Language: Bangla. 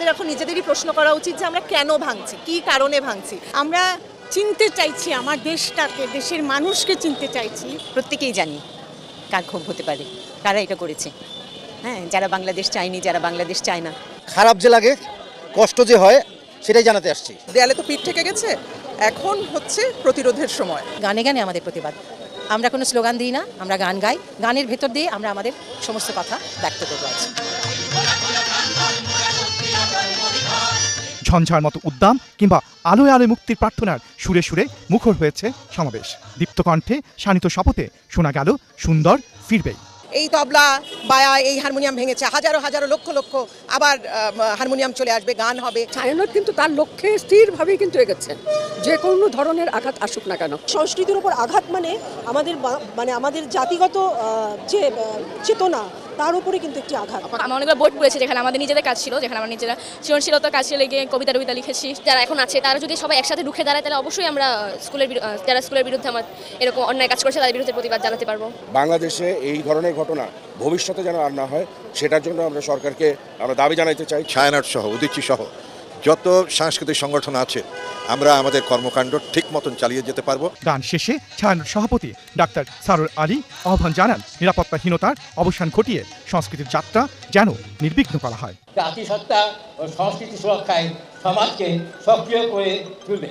আমাদের এখন নিজেদেরই প্রশ্ন করা উচিত যে আমরা কেন ভাঙছি কি কারণে ভাঙছি। আমরা চিনতে চাইছি আমার দেশটাকে দেশের মানুষকে চিনতে চাইছি। প্রত্যেকেই জানি কার ক্ষোভ হতে পারে কারা এটা করেছে। হ্যাঁ যারা বাংলাদেশ চায়নি যারা বাংলাদেশ চায় না। খারাপ যে লাগে কষ্ট যে হয় সেটাই জানাতে আসছি। দেয়ালে তো পিঠ থেকে গেছে এখন হচ্ছে প্রতিরোধের সময়। গানে গানে আমাদের প্রতিবাদ। আমরা কোনো স্লোগান দিই না আমরা গান গাই। গানের ভেতর দিয়ে আমরা আমাদের সমস্ত কথা ব্যক্ত করব আজ। ঝঞ্ঝার মতো উদ্দাম কিংবা আলোয় আলোয় মুক্তির প্রার্থনার সুরে সুরে মুখর হয়েছে সমাবেশ। দীপ্ত কণ্ঠে শানিত শপথে শোনা গেল সুন্দর ফিরবেই এই তবলা বায়া এই হারমোনিয়াম ভেঙেছে। হাজারো হাজারো লক্ষ লক্ষ আবার হারমোনিয়াম চলে আসবে গান হবে। ছায়ানট কিন্তু তার লক্ষ্যে স্থিরভাবেই কিন্তু এগোচ্ছেন যে কোনো ধরনের আঘাত আসুক না কেন। সংস্কৃতির উপর আঘাত মানে আমাদের মানে আমাদের জাতিগত যে চেতনা তার উপরে কিন্তু একটি আঘাত। আমার অনেকবার বোর্ড পড়েছে যেখানে আমাদের নিজেদের কাজ ছিল যেখানে আমরা নিজেরা সৃজনশীলতা কাজে লেগে কবিতা টবিতা লিখেছি যারা এখন আছে তারা যদি সবাই একসাথে রুখে দাঁড়ায় তাহলে অবশ্যই আমরা স্কুলের যারা স্কুলের বিরুদ্ধে আমার এরকম অন্যায় কাজ করছে তাদের বিরুদ্ধে প্রতিবাদ জানাতে পারব। বাংলাদেশে এই ধরনের ঘটনা ভবিষ্যতে যেন আর না হয় সেটার জন্য আমরা সরকারকে আমরা দাবি জানাইতে চাই। ছায়ানট সহ উদিচি সহ যত সাংস্কৃতিক সংগঠন আছে আমরা আমাদের কর্মকাণ্ড ঠিক মতন চালিয়ে যেতে পারব। গান শেষে ছায়ানোর সভাপতি ডাক্তার সারুল আলী আহ্বান জানান নিরাপত্তাহীনতার অবসান ঘটিয়ে সংস্কৃতির যাত্রা যেন নির্বিঘ্ন করা হয়। জাতিসত্তা ও সংস্কৃতি সুরক্ষায় সমাজকে সক্রিয় করে তুলবে।